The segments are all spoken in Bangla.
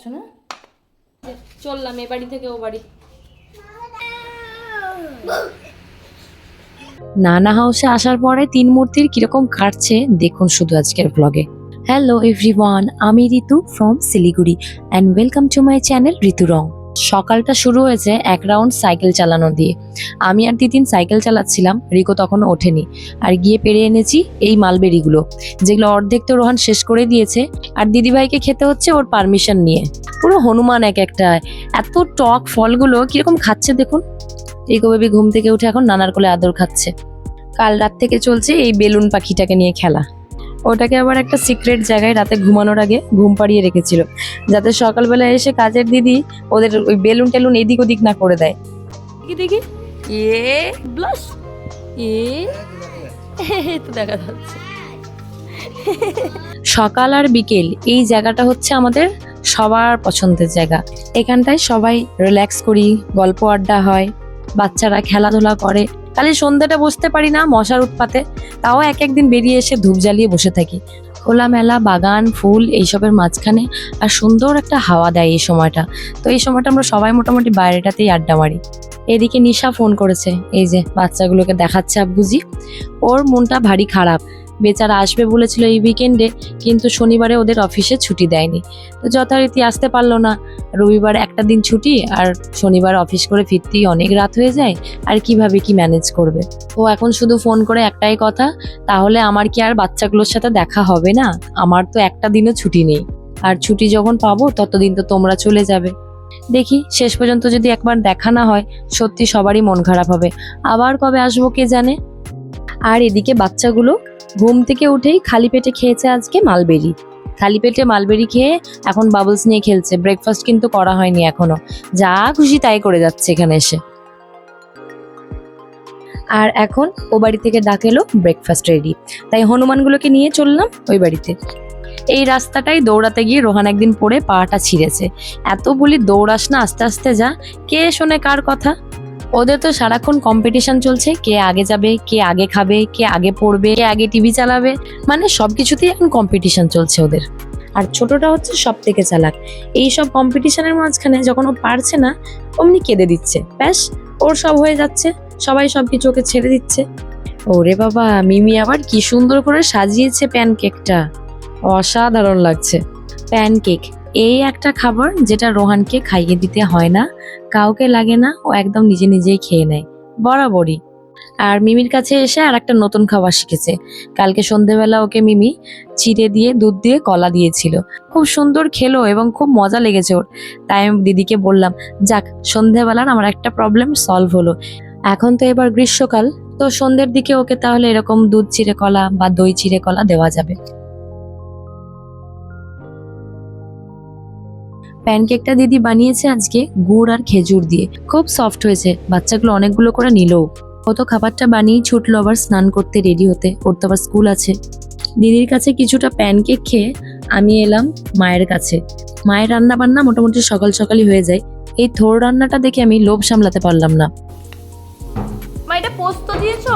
করছ না? চললাম এ বাড়ি থেকে ও বাড়ি। নানা হাউসে আসার পরে তিন মূর্তির কীরকম কাটছে দেখুন শুধু আজকের ব্লগে হ্যালো এভরিওয়ান আমি Ritu from Siliguri and welcome to my channel Ritu Rong. সকালটা শুরু হয়েছে এক রাউন্ড সাইকেল চালানো দিয়ে। আমি আর দিদিন সাইকেল চালাচ্ছিলাম, রিকো তখনও ওঠেনি। আর গিয়ে পেরে এনেছি এই মালবেরিগুলো, যেগুলো অর্ধেক তো রোহান শেষ করে দিয়েছে। আর দিদিভাইকে খেতে হচ্ছে ওর পারমিশন নিয়ে। পুরো হনুমান এক একটা। এত টক ফলগুলো কীরকম খাচ্ছে দেখুন। রিকো বেবি ঘুম থেকে উঠে এখন নানার কোলে আদর খাচ্ছে। কাল রাত থেকে চলছে এই বেলুন পাখিটাকে নিয়ে খেলা। ওটাকে আবার একটা সিক্রেট জায়গায় রাতে ঘুমানোর আগে ঘুম পাড়িয়ে রেখেছিল। যাতে সকালবেলা এসে কাজের দিদি ওদের ওই বেলুন টেলুন এদিক ওদিক না করে দেয়। দেখি দেখি। এ? ব্লাশ। এ? তো দেখা যাচ্ছে। সকাল আর বিকেল এই জায়গাটা হচ্ছে আমাদের সবার পছন্দের জায়গা। এখানটায় সবাই রিল্যাক্স করি গল্প আড্ডা হয় বাচ্চারা খেলাধুলা করে। খালি সন্ধ্যাটা বসতে পারি না মশার উৎপাতে। তাও এক একদিন বেরিয়ে এসে ধূপ জ্বালিয়ে বসে থাকি। খোলামেলা বাগান, ফুল এইসবের মাঝখানে আর সুন্দর একটা হাওয়া দেয় এই সময়টা। তো এই সময়টা আমরা সবাই মোটামুটি বাইরেটাতেই আড্ডা মারি। এদিকে নিশা ফোন করেছে, এই যে বাচ্চাগুলোকে দেখাচ্ছে বুঝি ওর মনটা ভারী খারাপ। বেচারা আসবে বলেছিল এই উইকেন্ডে কিন্তু শনিবারে ওদের অফিসে ছুটি দেয়নি। তো যথারীতি আসতে পারল না। রবিবার একটা দিন ছুটি আর শনিবার অফিস করে ফিরতেই অনেক রাত হয়ে যায়। আর কীভাবে কি ম্যানেজ করবে? ও এখন শুধু ফোন করে একটাই কথা, তাহলে আমার কি আর বাচ্চাগুলোর সাথে দেখা হবে না? আমার তো একটা দিনও ছুটি নেই। আর ছুটি যখন পাবো, ততদিন তো তোমরা চলে যাবে। দেখি, শেষ পর্যন্ত যদি একবার দেখা না হয়, সত্যি সবারই মন খারাপ হবে। আবার কবে আসব কে জানে? আর এদিকে বাচ্চাগুলো ঘুম থেকে উঠেই খালি পেটে খেয়েছে আজকে মালবেরি। খালি পেটে মালবেরি খেয়ে এখন বাবলস নিয়ে খেলছে। ব্রেকফাস্ট কিন্তু করা হয়নি এখনও। যা খুশি তাই করে যাচ্ছে এখানে এসে। আর এখন ও বাড়ি থেকে ডাক এলো ব্রেকফাস্ট রেডি তাই হনুমানগুলোকে নিয়ে চললাম ওই বাড়িতে। এই রাস্তাটাই দৌড়াতে গিয়ে রোহান একদিন পড়ে পাটা ছিঁড়েছে। এত বলি দৌড়াস না, আস্তে আস্তে যা। কে শোনে কার কথা? ওদের তো সারাক্ষণ কম্পিটিশন চলছে, কে আগে যাবে, কে আগে খাবে, কে আগে পড়বে, কে আগে টিভি চালাবে মানে সব কিছুতেই এখন কম্পিটিশন চলছে ওদের। আর ছোটটা হচ্ছে সব থেকে চালাক। এই সব কম্পিটিশনের মাঝখানে যখন ও পারছে না, অমনি কেঁদে দিচ্ছে। ব্যাস, ওর সব হয়ে যাচ্ছে, সবাই সব কিছু ওকে ছেড়ে দিচ্ছে। ওরে বাবা, মিমি আবার কি সুন্দর করে সাজিয়েছে প্যানকেকটা অসাধারণ লাগছে। প্যানকেক এই একটা খাবার যেটা রোহানকে খাইয়ে দিতে হয় না, কাউকে লাগে না, ও একদম নিজে নিজেই খেয়ে নেয়, বরাবরই। আর মিমির কাছে এসে আর একটা নতুন খাবার শিখেছে। কালকে সন্ধেবেলা ওকে মিমি চিড়ে দিয়ে, দুধ দিয়ে কলা দিয়েছিল। খুব সুন্দর খেলো এবং খুব মজা লেগেছে ওর। তাই আমি দিদিকে বললাম, যাক, সন্ধেবেলার আমার একটা প্রবলেম সলভ হলো। এখন তো এবার গ্রীষ্মকাল, তো সন্ধ্যের দিকে ওকে তাহলে এরকম দুধ চিড়ে কলা বা দই চিড়ে কলা দেওয়া যাবে। প্যানকেকটা দিদি বানিয়েছে আজকে গুড় আর খেজুর দিয়ে। খুব সফট হয়েছে, বাচ্চাগুলো অনেকগুলো করে নিলও কত খাবারটা বানিয়েই ছুটলো আবার স্নান করতে রেডি হতে, ওর তো আবার স্কুল আছে। দিদির কাছে কিছুটা প্যানকেক খেয়ে আমি এলাম মায়ের কাছে। মায়ের রান্না বান্না মোটামুটি সকাল সকালই হয়ে যায়। এই থোর রান্নাটা দেখে আমি লোভ সামলাতে পারলাম না। মা, এটা পোস্ত দিয়েছ?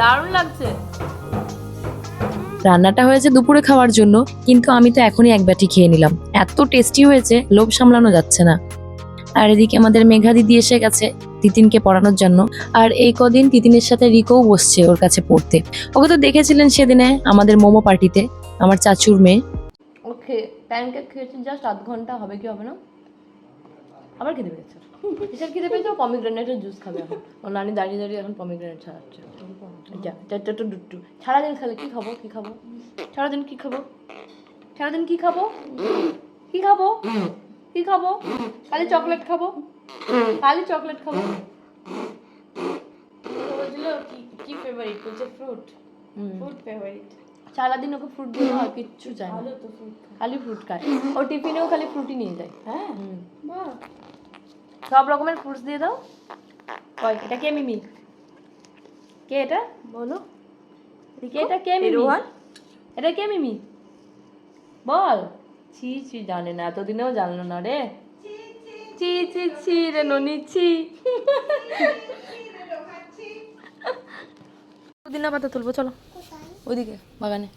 দারুণ লাগছে। রান্নাটা হয়েছে দুপুরে খাওয়ার জন্য, কিন্তু আমি তো এখনই এক বাটি খেয়ে নিলাম। এত টেস্টি হয়েছে, লোভ সামলানো যাচ্ছে না। আর এদিকে আমাদের মেঘা দিদি এসে গেছে তিতিনকে পড়ানোর জন্য। আর এই কদিন তিতিনের সাথে রিকোও বসছে ওর কাছে পড়তে। ওকে তো দেখেছিলেন সেদিনে আমাদের মোমো পার্টিতে, আমার চাচুর মেয়ে। ওকে প্যানকেক খেয়েছি জাস্ট আধ ঘণ্টা হবে, কি হবে না? আবার খেতে পেয়েছ এসব খেতে পেয়েছ পমিগ্রেনেটের জুস খাবে এখন। ও নানি দাঁড়িয়ে দাঁড়িয়ে এখন পমিগ্রেনেট ছাড়াচ্ছে। যা চারটা তো ডুট্টু সারাদিন খালে কি খাব কি খাব? সারাদিন কি খাব? সারাদিন কি খাব? কি খাব? কি খাব? খালি চকলেট খাব? খালি চকলেট খাব? কি ফেভারিট বলছে ফ্রুট ফ্রুট ফেভারিট সারাদিন ওকে ফ্রুট দিয়ে আর কিচ্ছু চায় না। ভালো তো ফ্রুট খালি ফ্রুট খায়। ও টিফিনেও খালি ফ্রুটই নিয়ে যায়। হ্যাঁ? সব রকমের ফ্রুটস দিয়ে দাও। কয় এটা কে মিমি? কে এটা? বলো। কে এটা কে মিমি? রোহান? এটা কে মিমি? বল। ছি ছি জানে না এতদিনেও জানলো না রে। ছি ছি। ছি রে ননি ছি। পুদিনা পাতা তুলবো চলো। ওইদিকে বাগানে।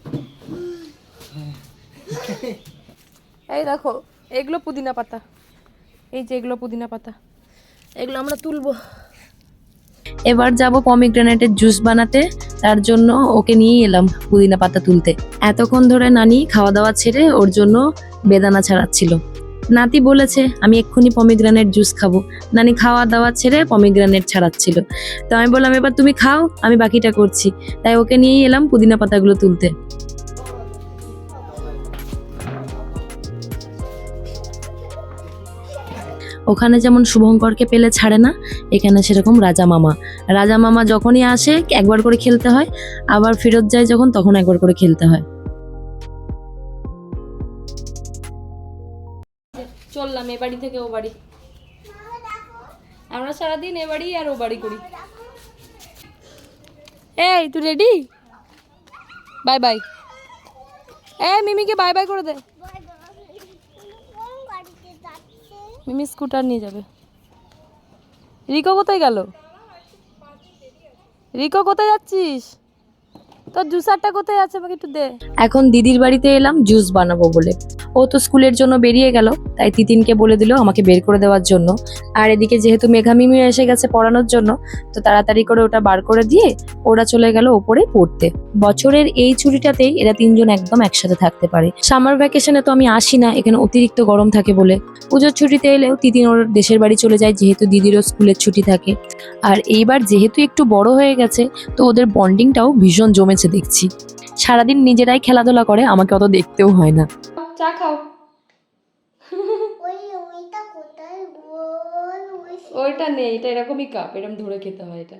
এই দেখো, এগুলো পুদিনা পাতা। এই যে এগুলো পুদিনা পাতা, এগুলো আমরা তুলবো। এবার যাব পমিগ্রেনেটের জুস বানাতে, তার জন্য ওকে নিয়ে এলাম পুদিনা পাতা তুলতে। এতক্ষণ ধরে নানি খাওয়া দাওয়া ছেড়ে ওর জন্য বেদানা ছাড়াচ্ছিল। নাতি বলেছে, আমি এক্ষুনি পমিগ্রানেট জুস খাব। নানি খাওয়া দাওয়া ছেড়ে পমিগ্রানেট ছাড়াচ্ছিল। তো আমি বললাম, এবার তুমি খাও, আমি বাকিটা করছি। তাই ওকে নিয়েই এলাম পুদিনা পাতাগুলো তুলতে। ওখানে যেমন শুভঙ্করকে পেলে ছাড়ে না, এখানে সেরকম রাজা মামা। রাজা মামা যখনই আসে, একবার করে খেলতে হয়, আবার ফেরত যায় যখন, তখন একবার করে খেলতে হয়। চললাম এ বাড়ি থেকে ও বাড়ি। আমরা সারাদিন এ বাড়ি আর ও বাড়ি করি। এই, তুই রেডি বাই বাই এই, মিমিকে বাই বাই করে দে। মিমি স্কুটার নিয়ে যাবে। রিকো কোথায় গেল? রিকো কোথায় যাচ্ছিস? তোর জুসারটা কোথায় আছে? আমাকে একটু দে। এখন দিদির বাড়িতে এলাম, জুস বানাবো বলে। ও তো স্কুলের জন্য বেরিয়ে গেল, তাই তিতিনকে বলে দিল আমাকে বের করে দেওয়ার জন্য। আর এদিকে যেহেতু মেঘামিমি এসে গেছে পড়ানোর জন্য, তো তাড়াতাড়ি করে ওটা বার করে দিয়ে ওরা চলে গেল ওপরে পড়তে। বছরের এই ছুটিটাতেই এরা তিনজন একদম একসাথে থাকতে পারে। সামার ভ্যাকেশনে তো আমি আসি না, এখানে অতিরিক্ত গরম থাকে বলে। পুজোর ছুটিতে এলেও তিতিন ওর দেশের বাড়ি চলে যায়, যেহেতু দিদিরও স্কুলের ছুটি থাকে। আর এইবার যেহেতু একটু বড় হয়ে গেছে, তো ওদের বন্ডিংটাও ভীষণ জমেছে দেখছি। সারাদিন নিজেরাই খেলাধুলা করে, আমাকে অত দেখতেও হয় না। চা খাও ওইটা নেই এটা এরকমই কাপ এরকম ধরে খেতে হয় এটা।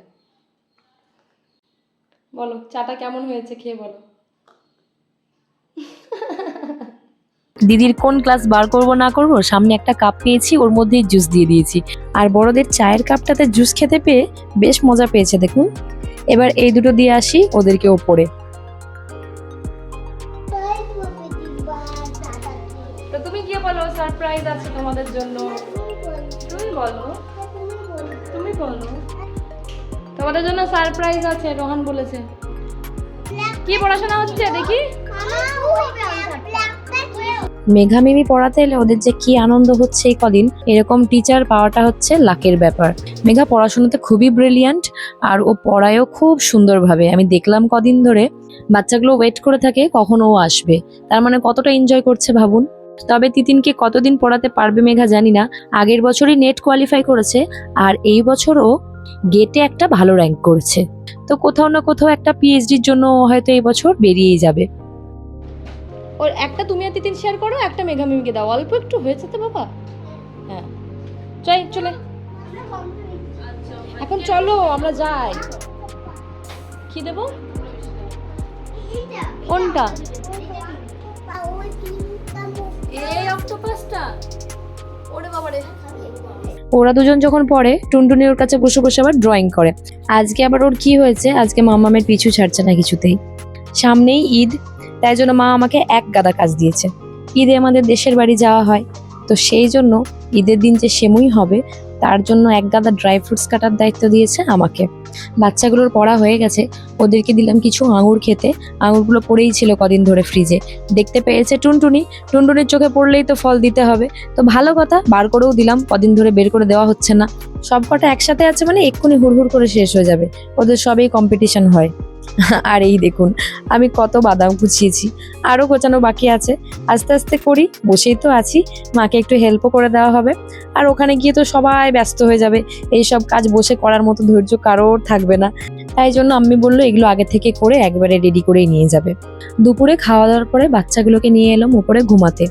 বলো চাটা কেমন হয়েছে খেয়ে বলো। দিদির কোন ক্লাস বার করব না করব সামনে একটা কাপ পেয়েছি ওর মধ্যেই জুস দিয়ে দিয়েছি। আর বড়দের চায়ের কাপটাতে জুস খেতে পেয়ে বেশ মজা পেয়েছে দেখুন। এবার এই দুটো দিয়ে আসি ওদেরকে ওপরে। তোমাদের জন্য সারপ্রাইজ আছে, রোহান বলেছে। কি পড়াশোনা হচ্ছে, দেখি? মেঘামিমি পড়াতে এলে ওদের যে কি আনন্দ হচ্ছে এই কদিন, এরকম টিচার পাওয়াটা হচ্ছে লাকের ব্যাপার। মেঘা পড়াশোনাতে খুবই ব্রিলিয়ান্ট আর ও পড়ায়ও খুব সুন্দরভাবে। আমি দেখলাম কদিন ধরে, বাচ্চাগুলো ওয়েট করে থাকে কখন ও আসবে। তার মানে কতটা এনজয় করছে ভাবুন। তবে তিতিনকে কতদিন পড়াতে পারবে মেঘা জানি না। আগের বছরই নেট কোয়ালিফাই করেছে, আর এই বছরও গেটে একটা ভালো র্যাঙ্ক করেছে। তো কোথাও না কোথাও একটা পিএইচডির জন্য হয়তো এই বছর বেরিয়েই যাবে। ওর একটা তুমি আর তিতিন শেয়ার করো, একটা মেঘামিমিকে দাও। অল্প একটু হয়েছে তো বাবা। হ্যাঁ। চাই চলে। এখন চলো, আমরা যাই। কি দেবো? কোনটা? এই অক্টোপাসটা ওরে বাবা রে ওরা দুজন যখন পড়ে, টুনটুনি ওর কাছে বসে বসে আবার ড্রয়িং করে। আজকে আবার ওর কি হয়েছে? আজকে মামামের পিছু ছাড়ছে না কিছুতেই। সামনেই ঈদ, তাই জন্য মা আমাকে এক গাদা কাজ দিয়েছে। ঈদে আমাদের দেশের বাড়ি যাওয়া হয়, তো সেই জন্য ঈদের দিন যে সেমুই হবে, তার জন্য এক গাদা ড্রাই ফ্রুটস কাটার দায়িত্ব দিয়েছে আমাকে। বাচ্চাগুলোর পড়া হয়ে গেছে, ওদেরকে দিলাম কিছু আঙুর খেতে। আঙুরগুলো পড়েই ছিল কদিন ধরে ফ্রিজে দেখতে পেয়েছে টুনটুনি। টুনটুনির চোখে পড়লেই তো ফল দিতে হবে। তো ভালো কথা, বার করেও দিলাম, কদিন ধরে বের করে দেওয়া হচ্ছে না। সব কটা একসাথে আছে মানে এক্ষুনি হুড়হুড় করে শেষ হয়ে যাবে। ওদের সবই কম্পিটিশন হয়। আর এই দেখুন, আমি কত বাদাম কুচিয়েছি। আরও গোছানো বাকি আছে। আস্তে আস্তে করি, বসেই তো আছি। মাকে একটু হেল্পও করে দেওয়া হবে। আর ওখানে গিয়ে তো সবাই ব্যস্ত হয়ে যাবে। এই সব কাজ বসে করার মতো ধৈর্য কারোর থাকবে না। তাই জন্য আম্মি বলল, এগুলো আগে থেকে করে একবারে রেডি করেই নিয়ে যাবে। দুপুরে খাওয়া দাওয়ার পরে বাচ্চাগুলোকে নিয়ে এলাম উপরে ঘুমাতে।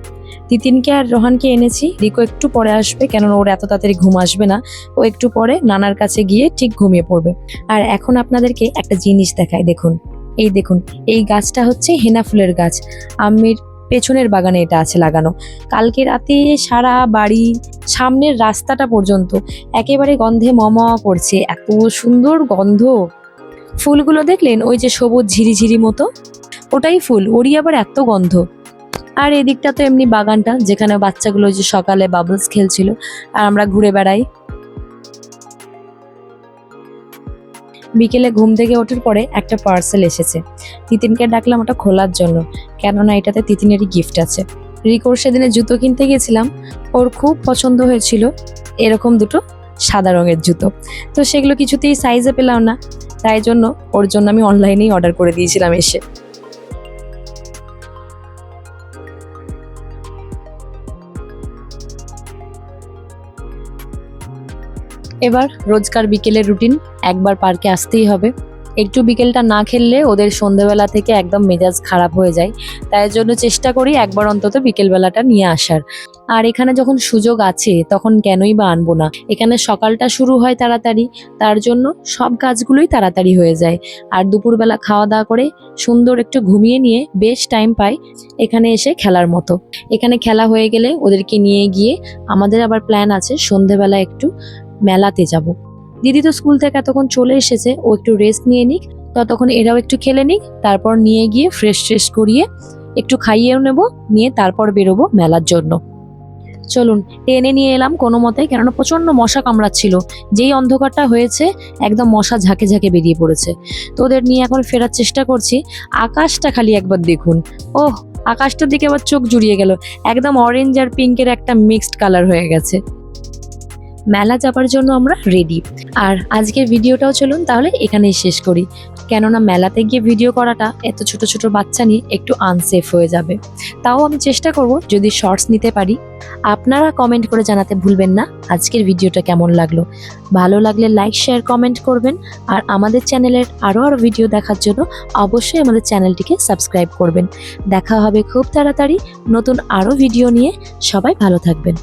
তিতিনকে আর রোহানকে এনেছি। রিকো একটু পরে আসবে, কেননা ওর এত তাড়াতাড়ি ঘুম আসবে না। ও একটু পরে নানার কাছে গিয়ে ঠিক ঘুমিয়ে পড়বে। আর এখন আপনাদেরকে একটা জিনিস দেখাই, দেখুন। এই দেখুন, এই গাছটা হচ্ছে হেনা ফুলের গাছ। আম্মির পেছনের বাগানে এটা আছে লাগানো। কালকে রাতে সারা বাড়ি, সামনের রাস্তাটা পর্যন্ত একেবারে গন্ধে মমা করছে। এত সুন্দর গন্ধ! ফুলগুলো দেখলেন ওই যে সবুজ ঝিরিঝিরি মতো? ওটাই ফুল, ওরই আবার এত গন্ধ। আর এদিকটা তো এমনি বাগানটা, যেখানে বাচ্চাগুলো যে সকালে বাবলস খেলছিল, আর আমরা ঘুরে বেড়াই। বিকেলে ঘুম থেকে ওঠার পরে একটা পার্সেল এসেছে। তিতিনকে ডাকলাম ওটা খোলার জন্য, কেননা এটাতে তিতিনেরই গিফট আছে। রিকোর সেদিনে জুতো কিনতে গেছিলাম, ওর খুব পছন্দ হয়েছিল, এরকম দুটো সাদা রঙের জুতো। তো সেগুলো কিছুতেই সাইজে পেলাম না। তাই জন্য ওর জন্য আমি অনলাইনেই অর্ডার করে দিয়েছিলাম এসে। এবার রোজকার বিকেলের রুটিন একবার পার্কে আসতেই হবে। একটু বিকেলটা না খেললে ওদের সন্ধেবেলা থেকে একদম মেজাজ খারাপ হয়ে যায়। তাই জন্য চেষ্টা করি একবার অন্তত বিকেলবেলাটা নিয়ে আসার। আর এখানে যখন সুযোগ আছে, তখন কেনই বা আনব না। এখানে সকালটা শুরু হয় তাড়াতাড়ি, তার জন্য সব কাজগুলোই তাড়াতাড়ি হয়ে যায়। আর দুপুরবেলা খাওয়া দাওয়া করে সুন্দর একটু ঘুমিয়ে নিয়ে বেশ টাইম পাই এখানে এসে খেলার মতো। এখানে খেলা হয়ে গেলে ওদেরকে নিয়ে গিয়ে আমাদের আবার প্ল্যান আছে সন্ধেবেলা একটু মেলাতে যাব। দিদি তো স্কুল থেকে এতক্ষণ চলে এসেছে, ও একটু রেস্ট নিয়ে নিক। ততক্ষণ এরাও একটু খেলে নিক, তারপর নিয়ে গিয়ে ফ্রেশ ট্রেশ করিয়ে একটু খাইয়েও নেব, নিয়ে তারপর বেরোবো মেলার জন্য। চলুন, টেনে নিয়ে এলাম কোনো মতে, কেননা প্রচণ্ড মশা কামড়াচ্ছিল। যেই অন্ধকারটা হয়েছে, একদম মশা ঝাঁকে ঝাঁকে বেরিয়ে পড়েছে। তো ওদের নিয়ে এখন ফেরার চেষ্টা করছি। আকাশটা খালি একবার দেখুন। ওহ, আকাশটার দিকে আবার চোখ জুড়িয়ে গেল। একদম অরেঞ্জ আর পিঙ্কের একটা মিক্সড কালার হয়ে গেছে। মেলা যাবার জন্য আমরা রেডি আর আজকের ভিডিওটাও চলুন তাহলে এখানেই শেষ করি। কেননা মেলাতে গিয়ে ভিডিও করাটা এত ছোট ছোট বাচ্চা নিয়ে একটু আনসেফ হয়ে যাবে। তাও আমি চেষ্টা করব যদি শর্টস নিতে পারি। আপনারা কমেন্ট করে জানাতে ভুলবেন না আজকের ভিডিওটা কেমন লাগল। ভালো লাগলে লাইক শেয়ার কমেন্ট করবেন। আর আমাদের চ্যানেলের আরও আরও ভিডিও দেখার জন্য অবশ্যই আমাদের চ্যানেলটিকে সাবস্ক্রাইব করবেন। দেখা হবে খুব তাড়াতাড়ি নতুন আরও ভিডিও নিয়ে। সবাই ভালো থাকবেন।